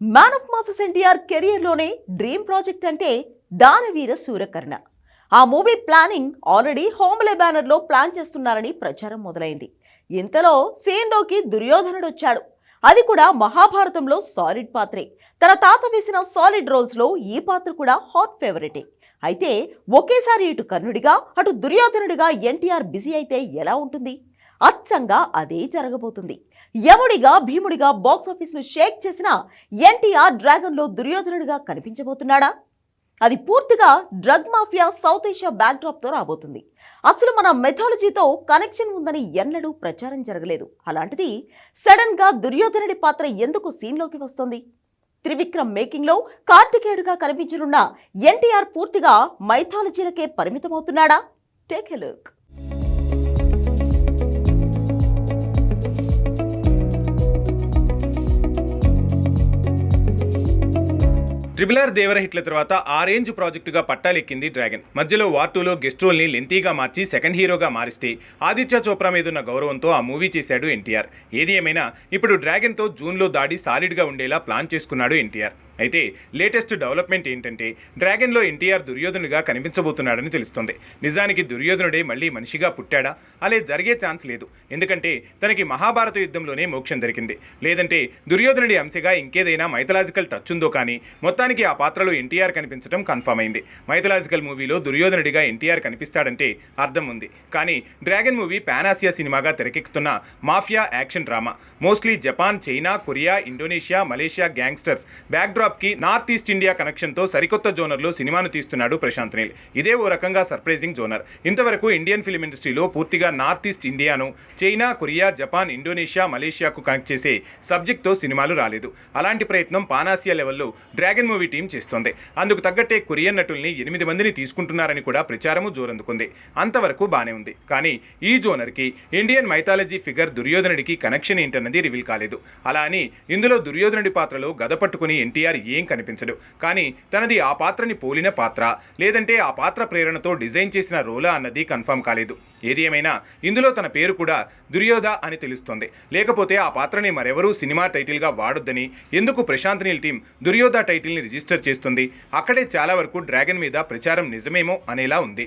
Man of masses NTR కెరియర్లోనే dream project అంటే దానవీర సూర్యకర్ణ ఆ మూవీ ప్లానింగ్ ఆల్రెడీ హోమ్లే బ్యానర్లో ప్లాన్ చేస్తున్నారని ప్రచారం మొదలైంది. ఇంతలో సీన్లోకి దుర్యోధనుడు వచ్చాడు. అది కూడా మహాభారతంలో సాలిడ్ పాత్రే. తన తాత వేసిన సాలిడ్ రోల్స్లో ఈ పాత్ర కూడా హాట్ ఫేవరెటే అయితే ఒకేసారి ఇటు కర్ణుడిగా అటు దుర్యోధనుడిగా ఎన్టీఆర్ బిజీ అయితే ఎలా ఉంటుంది? అచ్చంగా అదే జరగబోతుంది. యముడిగా భీముడిగా బాక్స్ ఆఫీస్ను షేక్ చేసిన ఎన్టీఆర్ డ్రాగన్లో దుర్యోధనుడిగా కనిపించబోతున్నాడా? అది పూర్తిగా డ్రగ్ మాఫియా సౌత్ ఏషియా బ్యాక్డ్రాప్తో రాబోతుంది. అసలు మన మెథాలజీతో కనెక్షన్ ఉందని ఎన్నడూ ప్రచారం జరగలేదు. అలాంటిది సడన్గా దుర్యోధనుడి పాత్ర ఎందుకు సీన్లోకి వస్తుంది? త్రివిక్రమ్ మేకింగ్లో కార్తికేయుడుగా కనిపించనున్న ఎన్టీఆర్ పూర్తిగా మైథాలజీలకే పరిమితమవుతున్నాడా? Take a look triple R Devara హిట్ల తర్వాత ఆ రేంజ్ ప్రాజెక్టుగా పట్టాలెక్కింది డ్రాగన్. మధ్యలో వార్ టూలో గెస్ట్ రోల్ని లెంతీగా మార్చి సెకండ్ హీరోగా మారిస్తే ఆదిత్య చోప్రా మీదున్న గౌరవంతో ఆ మూవీ చేశాడు ఎన్టీఆర్. ఏది ఏమైనా ఇప్పుడు డ్రాగన్తో జూన్లో దాడి సాలిడ్గా ఉండేలా ప్లాన్ చేసుకున్నాడు ఎన్టీఆర్. అయితే లేటెస్ట్ డెవలప్మెంట్ ఏంటంటే డ్రాగన్లో ఎన్టీఆర్ దుర్యోధనుడిగా కనిపించబోతున్నాడని తెలుస్తుంది. నిజానికి దుర్యోధనుడే మళ్ళీ మనిషిగా పుట్టాడా? అలే జరిగే ఛాన్స్ లేదు. ఎందుకంటే తనకి మహాభారత యుద్ధంలోనే మోక్షం దొరికింది. లేదంటే దుర్యోధనుడి అంశగా ఇంకేదైనా మైథలాజికల్ టచ్ ఉందో కానీ మొత్తానికి ఆ పాత్రలో ఎన్టీఆర్ కనిపించడం కన్ఫర్మ్ అయింది. మైథలాజికల్ మూవీలో దుర్యోధనుడిగా ఎన్టీఆర్ కనిపిస్తాడంటే అర్థం ఉంది. కానీ డ్రాగన్ మూవీ పానాసియా సినిమాగా తెరకెక్కుతున్న mafia action drama. Mostly Japan China Korea Indonesia Malaysia gangsters. Backdrop కి నార్త్ ఈస్ట్ ఇండియా కనెక్షన్తో సరికొత్త జోనర్లో సినిమాను తీస్తున్నాడు ప్రశాంత్ నీల్. ఇదే ఓ రకంగా సర్ప్రైజింగ్ జోనర్. ఇంతవరకు ఇండియన్ ఫిలిం ఇండస్ట్రీలో పూర్తిగా నార్త్ ఈస్ట్ ఇండియాను చైనా కొరియా జపాన్ ఇండోనేషియా మలేషియాకు కనెక్ట్ చేసే సబ్జెక్ట్తో సినిమాలు రాలేదు. అలాంటి ప్రయత్నం పానాసియా లెవెల్లో డ్రాగన్ మూవీ టీం చేస్తోంది. అందుకు తగ్గట్టే కొరియన్ నటుల్ని ఎనిమిది మందిని తీసుకుంటున్నారని కూడా ప్రచారము జోరందుకుంది. అంతవరకు బానే ఉంది. కానీ ఈ జోనర్కి ఇండియన్ మైథాలజీ ఫిగర్ దుర్యోధనుడికి కనెక్షన్ ఏంటన్నది రివీల్ కాలేదు. అలా అని ఇందులో దుర్యోధనుడి పాత్రలో గద పట్టుకుని ఎన్టీఆర్ ఏం కనిపించడు కానీ తనది ఆ పాత్రని పోలిన పాత్ర లేదంటే ఆ పాత్ర ప్రేరణతో డిజైన్ చేసిన రోలా అన్నది కన్ఫర్మ్ కాలేదు. ఏది ఏమైనా ఇందులో తన పేరు కూడా దుర్యోధ అని తెలుస్తోంది. లేకపోతే ఆ పాత్రని మరెవరూ సినిమా టైటిల్గా వాడొద్దని ఎందుకు ప్రశాంత్ నీల్ టీం దుర్యోధ టైటిల్ని రిజిస్టర్ చేస్తుంది? అక్కడే చాలా వరకు డ్రాగన్ మీద ప్రచారం నిజమేమో అనేలా ఉంది.